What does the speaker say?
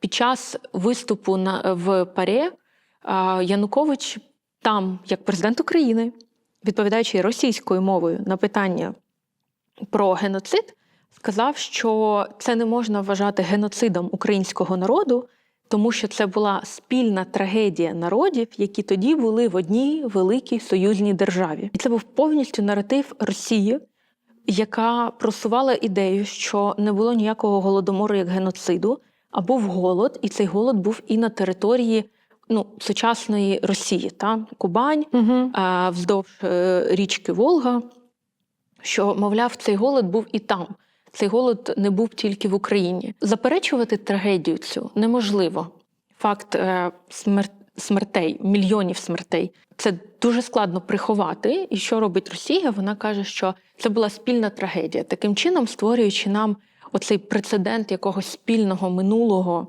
Під час виступу на, в ПАРЄ Янукович там, як президент України, відповідаючи російською мовою на питання про геноцид, сказав, що це не можна вважати геноцидом українського народу, тому що це була спільна трагедія народів, які тоді були в одній великій союзній державі. І це був повністю наратив Росії, яка просувала ідею, що не було ніякого голодомору як геноциду, а був голод, і цей голод був і на території ну, сучасної Росії, та Кубань, Угу. а, вздовж е, річки Волга, що, мовляв, цей голод був і там. Цей голод не був тільки в Україні. Заперечувати трагедію цю неможливо. Факт е, смер- смертей, мільйонів смертей, це дуже складно приховати. І що робить Росія? Вона каже, що це була спільна трагедія, таким чином створюючи нам оцей прецедент якогось спільного минулого